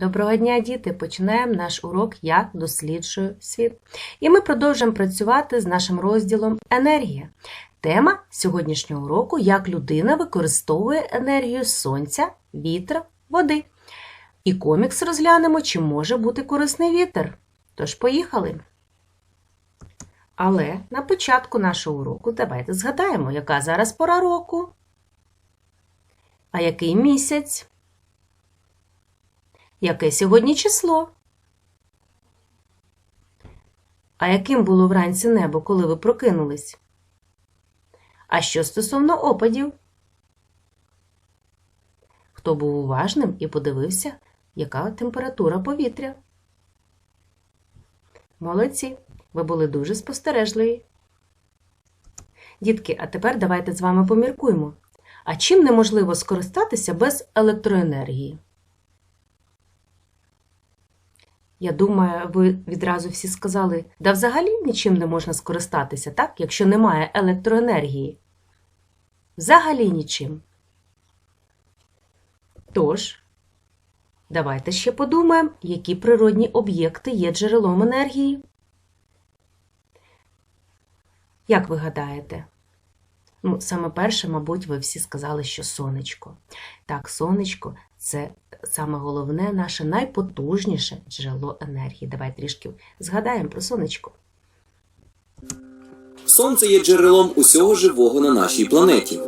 Доброго дня, діти! Починаємо наш урок Я досліджую світ. І ми продовжуємо працювати з нашим розділом Енергія. Тема сьогоднішнього уроку як людина використовує енергію сонця, вітра, води. І комікс розглянемо, чи може бути корисний вітер. Тож, поїхали! Але на початку нашого уроку давайте згадаємо, яка зараз пора року. А який місяць? Яке сьогодні число? А яким було вранці небо, коли ви прокинулись? А що стосовно опадів? Хто був уважним і подивився, яка температура повітря? Молодці! Ви були дуже спостережливі. Дітки, а тепер давайте з вами поміркуємо. А чим неможливо скористатися без електроенергії? Я думаю, ви відразу всі сказали, да взагалі нічим не можна скористатися, так, якщо немає електроенергії. Взагалі нічим. Тож, давайте ще подумаємо, які природні об'єкти є джерелом енергії. Як ви гадаєте? Ну, саме перше, мабуть, ви всі сказали, що сонечко. Так, сонечко це саме головне наше найпотужніше джерело енергії. Давай трішки згадаємо про сонечко. Сонце є джерелом усього живого на нашій планеті.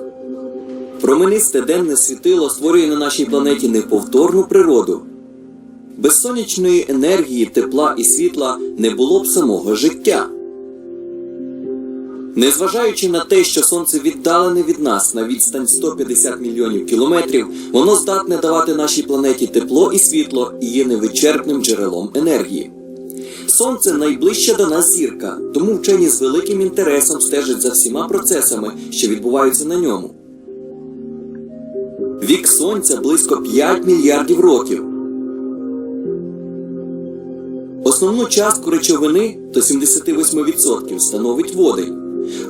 Променисте денне світило створює на нашій планеті неповторну природу. Без сонячної енергії, тепла і світла не було б самого життя. Незважаючи на те, що сонце віддалене від нас на відстань 150 мільйонів кілометрів, воно здатне давати нашій планеті тепло і світло і є невичерпним джерелом енергії. Сонце найближча до нас зірка, тому вчені з великим інтересом стежать за всіма процесами, що відбуваються на ньому. Вік сонця близько 5 мільярдів років. Основну частку речовини до 78% становить водень.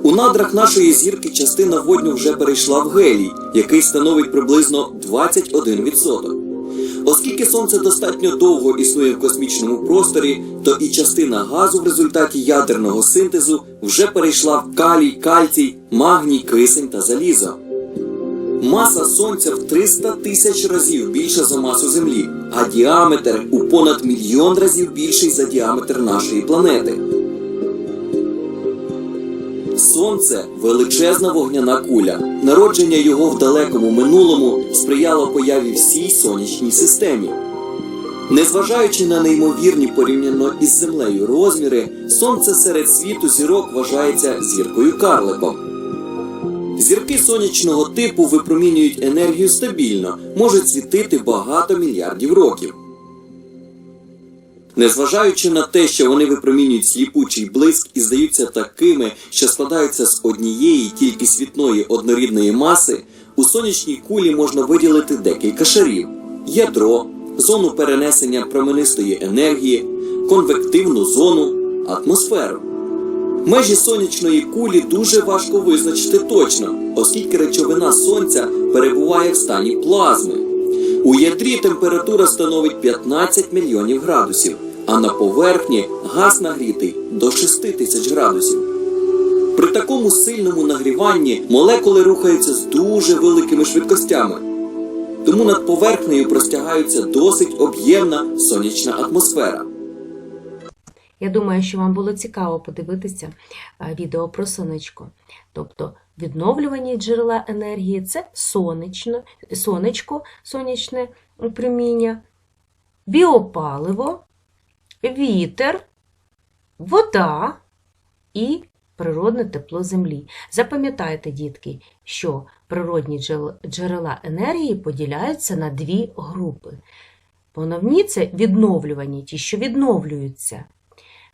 У надрах нашої зірки частина водню вже перейшла в гелій, який становить приблизно 21%. Оскільки сонце достатньо довго існує в космічному просторі, то і частина газу в результаті ядерного синтезу вже перейшла в калій, кальцій, магній, кисень та залізо. Маса сонця в 300 тисяч разів більша за масу Землі, а діаметр у понад мільйон разів більший за діаметр нашої планети. Сонце величезна вогняна куля. Народження його в далекому минулому сприяло появі всій сонячній системі. Незважаючи на неймовірні порівняно із землею розміри, сонце серед світу зірок вважається зіркою карликом. Зірки сонячного типу випромінюють енергію стабільно, можуть світити багато мільярдів років. Незважаючи на те, що вони випромінюють сліпучий блиск і здаються такими, що складаються з однієї тільки світної однорідної маси, у сонячній кулі можна виділити декілька шарів: ядро, зону перенесення променистої енергії, конвективну зону, атмосферу. Межі сонячної кулі дуже важко визначити точно, оскільки речовина сонця перебуває в стані плазми. У ядрі температура становить 15 мільйонів градусів, а на поверхні газ нагрітий до 6 тисяч градусів. При такому сильному нагріванні молекули рухаються з дуже великими швидкостями. Тому над поверхнею простягається досить об'ємна сонячна атмосфера. Я думаю, що вам було цікаво подивитися е, відео про сонечко. Тобто відновлювані джерела енергії це сонячно, сонечко, сонячне проміння, біопаливо, вітер, вода і природне тепло землі. Запам'ятайте, дітки, що природні джерела енергії поділяються на дві групи. Поновні це відновлювані, ті, що відновлюються.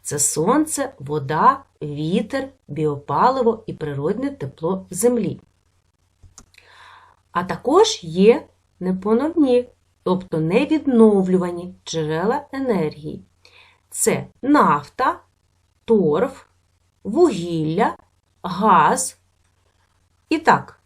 Це сонце, вода, вітер, біопаливо і природне тепло землі. А також є непоновні, тобто невідновлювані джерела енергії. Це нафта, торф, вугілля, газ. І так,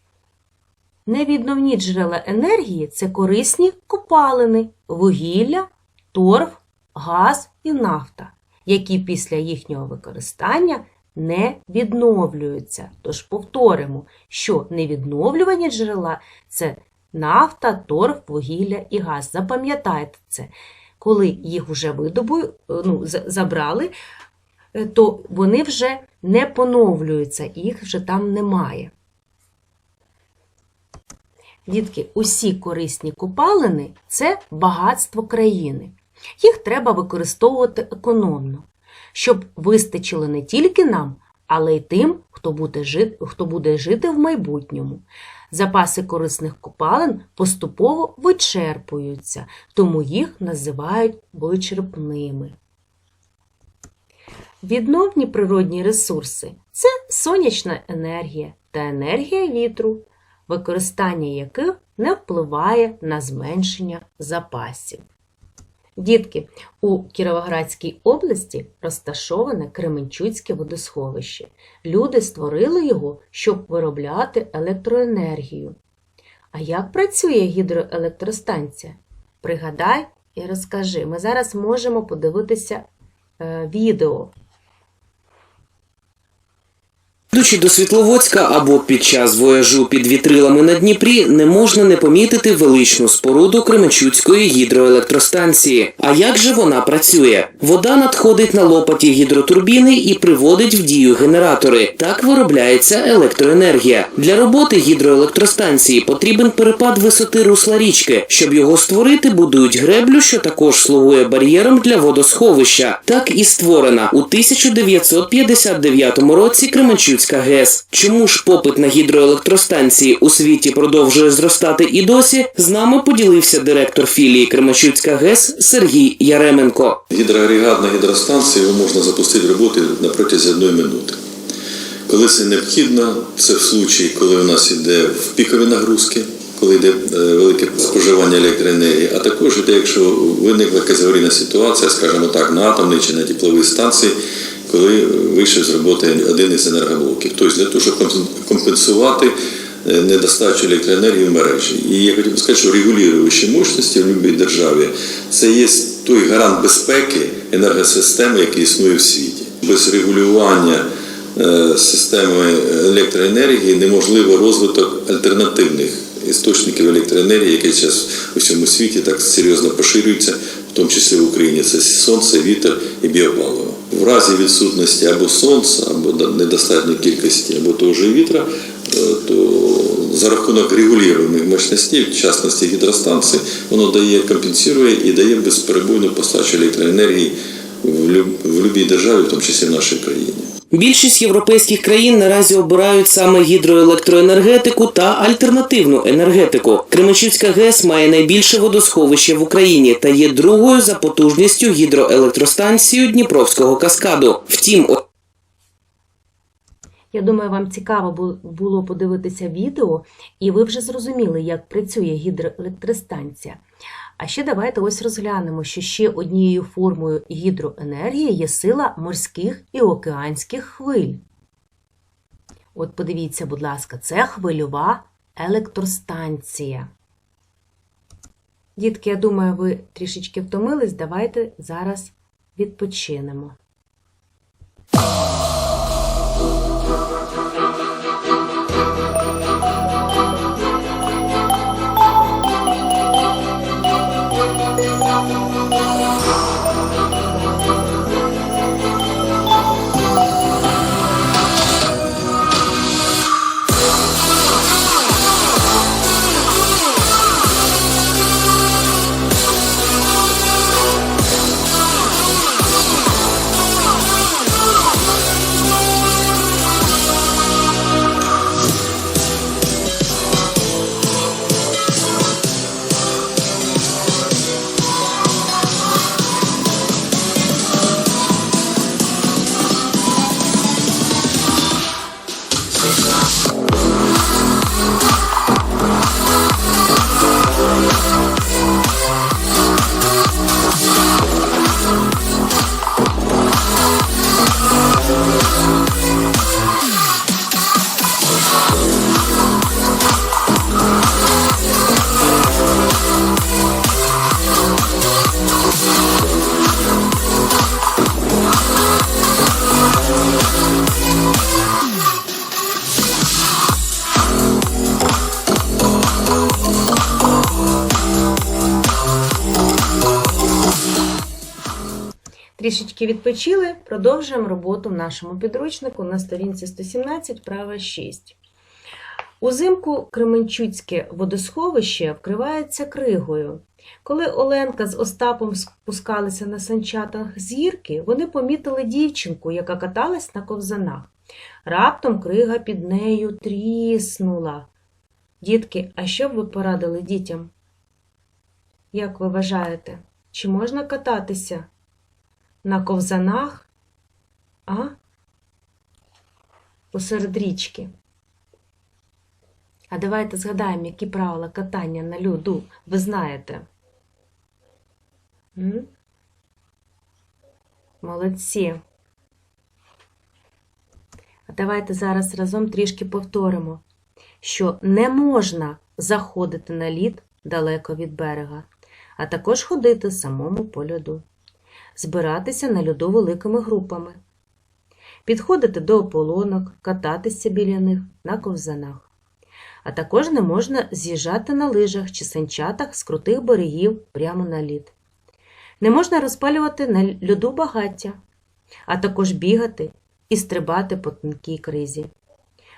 невідновні джерела енергії це корисні копалини, вугілля, торф, газ і нафта, які після їхнього використання не відновлюються. Тож повторимо, що невідновлювані джерела це нафта, торф, вугілля і газ. Запам'ятайте це. Коли їх вже видобу, ну, забрали, е, то вони вже не поновлюються, їх вже там немає. Дітки, усі корисні копалини це багатство країни. Їх треба використовувати економно, щоб вистачило не тільки нам, але й тим, хто буде жити, хто буде жити в майбутньому. Запаси корисних копалин поступово вичерпуються, тому їх називають вичерпними. Відновні природні ресурси це сонячна енергія та енергія вітру, використання яких не впливає на зменшення запасів. Дітки, у Кіровоградській області розташоване Кременчуцьке водосховище. Люди створили його, щоб виробляти електроенергію. А як працює гідроелектростанція? Пригадай і розкажи. Ми зараз можемо подивитися е, відео. Йдучи до Світловодська або під час вояжу під вітрилами на Дніпрі, не можна не помітити величну споруду Кременчуцької гідроелектростанції. А як же вона працює? Вода надходить на лопаті гідротурбіни і приводить в дію генератори. Так виробляється електроенергія. Для роботи гідроелектростанції потрібен перепад висоти русла річки. Щоб його створити, будують греблю, що також слугує бар'єром для водосховища. Так і створена у 1959 році Кременчуцька ГЕС. Чому ж попит на гідроелектростанції у світі продовжує зростати і досі? З нами поділився директор філії Кременчуцька ГЕС Сергій Яременко. Гідроагрегат на гідростанції можна запустити роботи на протязі одної минути. Коли це необхідно, це в случаї, коли у нас йде в пікові нагрузки, коли йде е, велике споживання електроенергії, а також йде, якщо виникла якась аварійна ситуація, скажімо так, на атомній чи на тепловій станції, коли вийшов з роботи один із енергоблоків. Тобто для того, щоб компенсувати е, недостачу електроенергії в мережі. І я хотів би сказати, що регулюючі мощності в будь-якій державі це є той гарант безпеки енергосистеми, який існує в світі. Без регулювання е, системи електроенергії неможливо розвиток альтернативних істочників електроенергії, які зараз у всьому світі так серйозно поширюються, в тому числі в Україні. Це сонце, вітер і біопаливо. В разі відсутності або сонця, або до- недостатньої кількості, або того ж вітра, е, то за рахунок регулюваних мощностей, в частності гідростанції, воно дає, компенсує і дає безперебойну постачу електроенергії в будь-якій державі, в тому числі в нашій країні. Більшість європейських країн наразі обирають саме гідроелектроенергетику та альтернативну енергетику. Кременчуцька ГЕС має найбільше водосховище в Україні та є другою за потужністю гідроелектростанцією Дніпровського каскаду. Втім, Я думаю, вам цікаво було подивитися відео, і ви вже зрозуміли, як працює гідроелектростанція. А ще давайте ось розглянемо, що ще однією формою гідроенергії є сила морських і океанських хвиль. От подивіться, будь ласка, це хвильова електростанція. Дітки, я думаю, ви трішечки втомились. Давайте зараз відпочинемо. Трішечки відпочили, продовжуємо роботу в нашому підручнику на сторінці 117, права 6. Узимку Кременчуцьке водосховище вкривається кригою. Коли Оленка з Остапом спускалися на санчатах з гірки, вони помітили дівчинку, яка каталась на ковзанах. Раптом крига під нею тріснула. Дітки, а що б ви порадили дітям? Як ви вважаєте, чи можна кататися на ковзанах? А? Посеред річки. А давайте згадаємо, які правила катання на льоду ви знаєте. М? Молодці. А давайте зараз разом трішки повторимо, що не можна заходити на лід далеко від берега, а також ходити самому по льоду, збиратися на льоду великими групами, підходити до ополонок, кататися біля них на ковзанах. А також не можна з'їжджати на лижах чи санчатах з крутих берегів прямо на лід. Не можна розпалювати на льоду багаття, а також бігати і стрибати по тонкій кризі,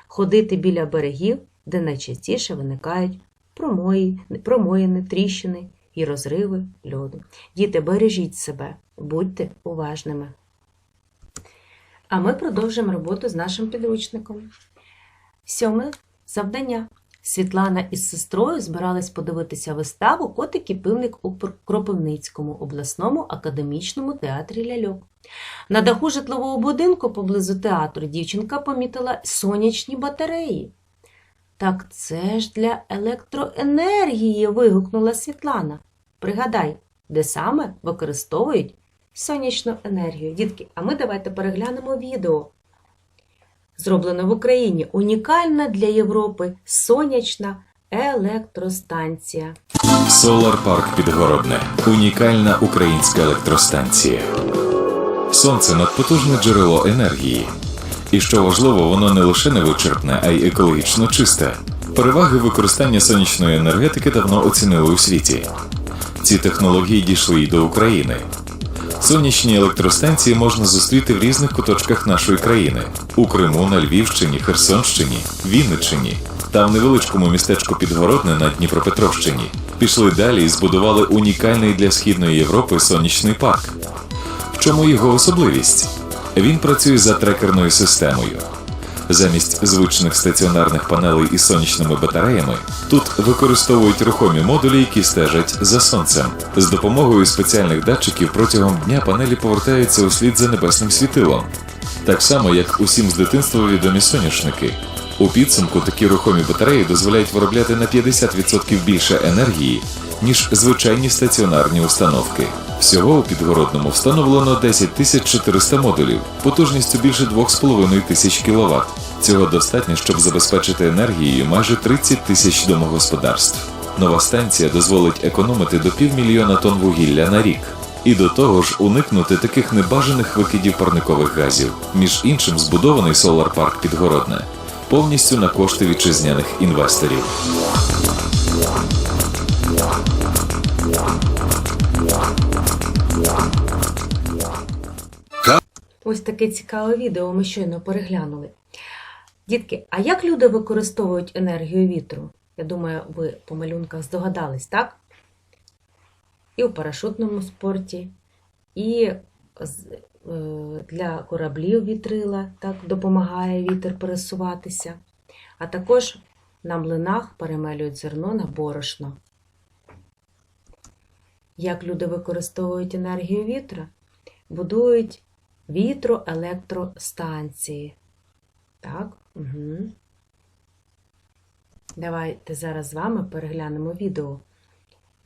ходити біля берегів, де найчастіше виникають промої, промоїни, тріщини і розриви льоду. Діти, бережіть себе, будьте уважними. А ми продовжуємо роботу з нашим підручником. Сьоме завдання. Світлана із сестрою збирались подивитися виставу Котик і пивник у Кропивницькому обласному академічному театрі ляльок. На даху житлового будинку поблизу театру дівчинка помітила сонячні батареї. Так це ж для електроенергії. вигукнула Світлана. Пригадай, де саме використовують сонячну енергію. Дітки, а ми давайте переглянемо відео. Зроблено в Україні унікальна для Європи сонячна електростанція. Солар Парк Підгородне унікальна українська електростанція. Сонце надпотужне джерело енергії. І що важливо, воно не лише невичерпне, а й екологічно чисте. Переваги використання сонячної енергетики давно оцінили у світі. Ці технології дійшли й до України. Сонячні електростанції можна зустріти в різних куточках нашої країни: у Криму, на Львівщині, Херсонщині, Вінниччині та в невеличкому містечку Підгородне на Дніпропетровщині. Пішли далі і збудували унікальний для східної Європи сонячний парк. В чому його особливість? Він працює за трекерною системою. Замість звичних стаціонарних панелей із сонячними батареями тут використовують рухомі модулі, які стежать за сонцем. З допомогою спеціальних датчиків протягом дня панелі повертаються услід за небесним світилом. Так само, як усім з дитинства відомі соняшники. У підсумку такі рухомі батареї дозволяють виробляти на 50% більше енергії, ніж звичайні стаціонарні установки. Всього у підгородному встановлено 10 400 модулів, потужністю більше 2,5 тисяч кВт. Цього достатньо, щоб забезпечити енергією майже 30 тисяч домогосподарств. Нова станція дозволить економити до півмільйона тонн вугілля на рік. І до того ж уникнути таких небажаних викидів парникових газів. Між іншим, збудований Solar Park Підгородне повністю на кошти вітчизняних інвесторів. Ось таке цікаве відео ми щойно переглянули. Дітки, а як люди використовують енергію вітру? Я думаю, ви по малюнках здогадались, так? І в парашутному спорті, і е, для кораблів вітрила так допомагає вітер пересуватися. А також на млинах перемелюють зерно на борошно. Як люди використовують енергію вітра? Будують вітроелектростанції. Так, угу. Давайте зараз з вами переглянемо відео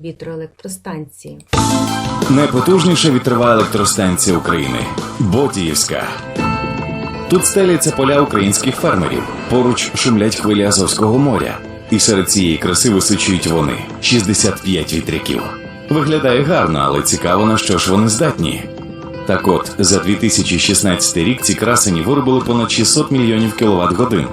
вітроелектростанції. Найпотужніша вітрова електростанція України Бодіївська. Тут стеляться поля українських фермерів. Поруч шумлять хвилі Азовського моря. І серед цієї краси височують вони 65 вітряків. Виглядає гарно, але цікаво, на що ж вони здатні. Так от, за 2016 рік ці красені виробили понад 600 мільйонів кіловат годин.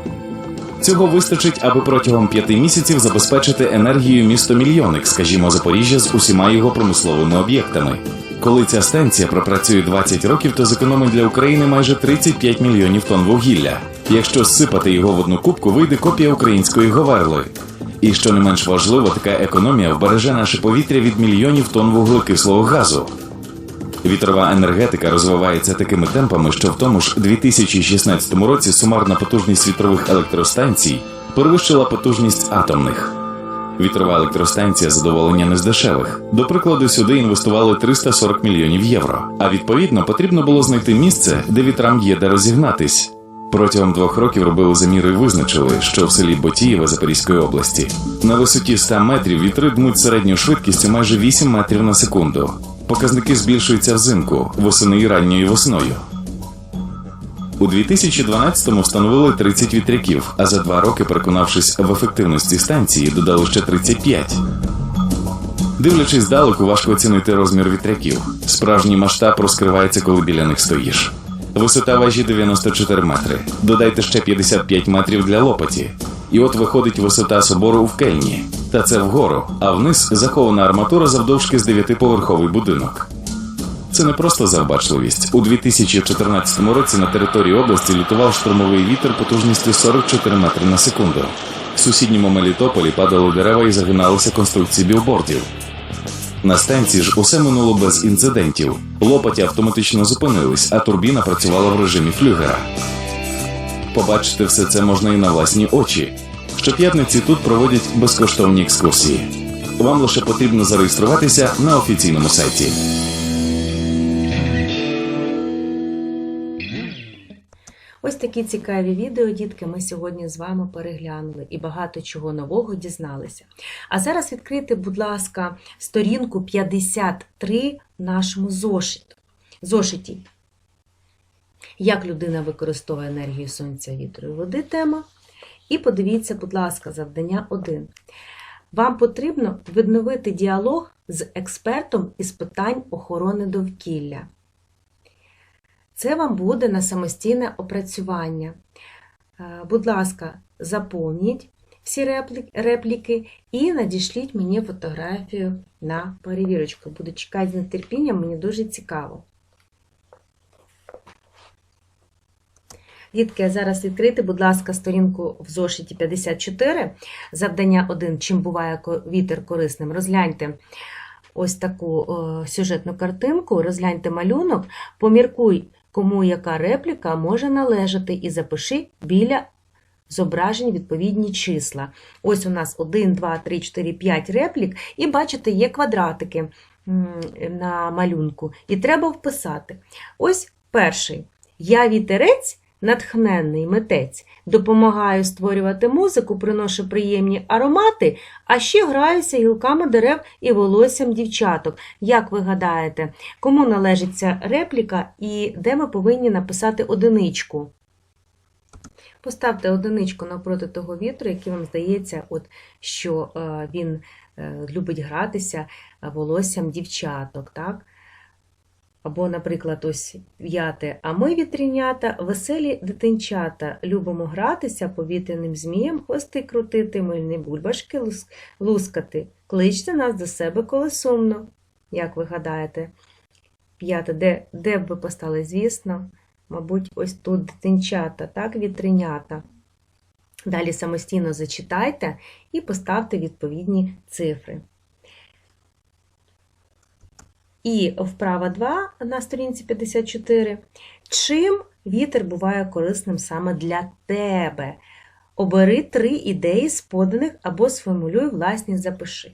Цього вистачить, аби протягом п'яти місяців забезпечити енергією місто мільйоник, скажімо, Запоріжжя з усіма його промисловими об'єктами. Коли ця станція пропрацює 20 років, то зекономить для України майже 35 мільйонів тонн вугілля. Якщо зсипати його в одну кубку, вийде копія української Говерли. І що не менш важливо, така економія вбереже наше повітря від мільйонів тонн вуглекислого газу. Вітрова енергетика розвивається такими темпами, що в тому ж 2016 році сумарна потужність вітрових електростанцій перевищила потужність атомних. Вітрова електростанція задоволення не з дешевих. До прикладу, сюди інвестували 340 мільйонів євро. А відповідно потрібно було знайти місце, де вітрам є де розігнатись. Протягом двох років робили заміри і визначили, що в селі Ботієве Запорізької області на висоті 100 метрів вітри дмуть середньою швидкістю майже 8 метрів на секунду. Показники збільшуються взимку, восени і ранньою весною. У 2012-му встановили 30 вітряків, а за два роки, переконавшись в ефективності станції, додали ще 35. Дивлячись здалеку, важко оцінити розмір вітряків. Справжній масштаб розкривається, коли біля них стоїш. Висота вежі 94 метри. Додайте ще 55 метрів для лопаті. І от виходить висота собору в Кельні. Та це вгору, а вниз захована арматура завдовжки з дев'ятиповерховий будинок. Це не просто завбачливість. У 2014 році на території області лютував штурмовий вітер потужністю 44 метри на секунду. В сусідньому Мелітополі падали дерева і загиналися конструкції білбордів. На станції ж усе минуло без інцидентів. Лопаті автоматично зупинились, а турбіна працювала в режимі флюгера. Побачити все це можна і на власні очі. Щоп'ятниці тут проводять безкоштовні екскурсії. Вам лише потрібно зареєструватися на офіційному сайті. Ось такі цікаві відео, дітки, ми сьогодні з вами переглянули і багато чого нового дізналися. А зараз відкрийте, будь ласка, сторінку 53 в нашому зошиту. зошиті. Як людина використовує енергію сонця, вітру і води тема. І подивіться, будь ласка, завдання 1. Вам потрібно відновити діалог з експертом із питань охорони довкілля. Це вам буде на самостійне опрацювання. Е, Будь ласка, заповніть всі репліки і надішліть мені фотографію на перевірочку. Буду чекати з нетерпінням, мені дуже цікаво. Дітки, а зараз відкрийте, будь ласка, сторінку в зошиті 54. Завдання 1. Чим буває вітер корисним? Розгляньте ось таку е, сюжетну картинку, розгляньте малюнок, поміркуй, кому яка репліка може належати, і запиши біля зображень відповідні числа. Ось у нас 1, 2, 3, 4, 5 реплік, і бачите, є квадратики на малюнку, і треба вписати. Ось перший. Я вітерець, натхненний митець, допомагаю створювати музику, приношу приємні аромати, а ще граюся гілками дерев і волоссям дівчаток. Як ви гадаєте, кому належить ця репліка і де ми повинні написати одиничку? Поставте одиничку навпроти того вітру, який вам здається, от, що е, він е, любить гратися е, волоссям дівчаток. Так? Або, наприклад, ось п'яте. А ми, вітрінята, веселі дитинчата, любимо гратися повітряним змієм, хвости крутити, мильні бульбашки лускати. Кличте нас до себе, коли сумно. Як ви гадаєте? П'яте, де, де б ви постали, звісно? Мабуть, ось тут дитинчата, так, вітринята. Далі самостійно зачитайте і поставте відповідні цифри. І вправа 2 на сторінці 54. Чим вітер буває корисним саме для тебе? Обери три ідеї з поданих або сформулюй власні запиши.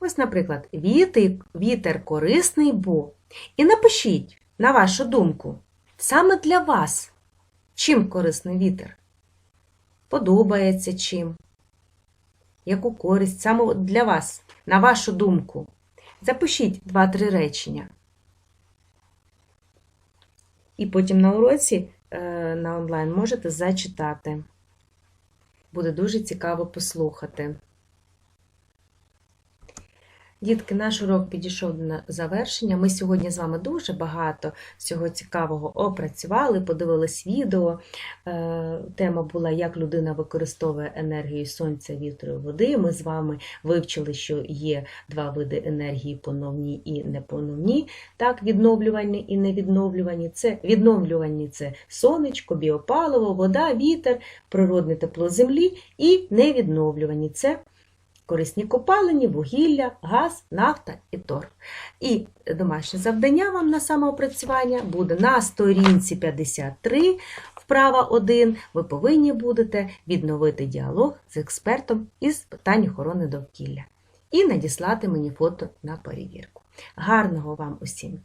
Ось, наприклад, вітер, вітер корисний, бо. І напишіть, на вашу думку, саме для вас, чим корисний вітер? Подобається чим? Яку користь саме для вас, на вашу думку? Запишіть 2-3 речення. І потім на уроці е, на онлайн можете зачитати. Буде дуже цікаво послухати. Дітки, наш урок підійшов до завершення. Ми сьогодні з вами дуже багато всього цікавого опрацювали, подивились відео. Е, Тема була, як людина використовує енергію сонця, вітру і води. Ми з вами вивчили, що є два види енергії поновні і неповновні. Так, відновлювальні і невідновлювані. Це відновлювальні це сонечко, біопаливо, вода, вітер, природне тепло землі і невідновлювані це корисні копалини, вугілля, газ, нафта і торф. І домашнє завдання вам на самоопрацювання буде на сторінці 53, вправа 1. Ви повинні будете відновити діалог з експертом із питань охорони довкілля і надіслати мені фото на перевірку. Гарного вам усім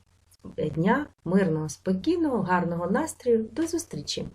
дня, мирного, спокійного, гарного настрою. До зустрічі!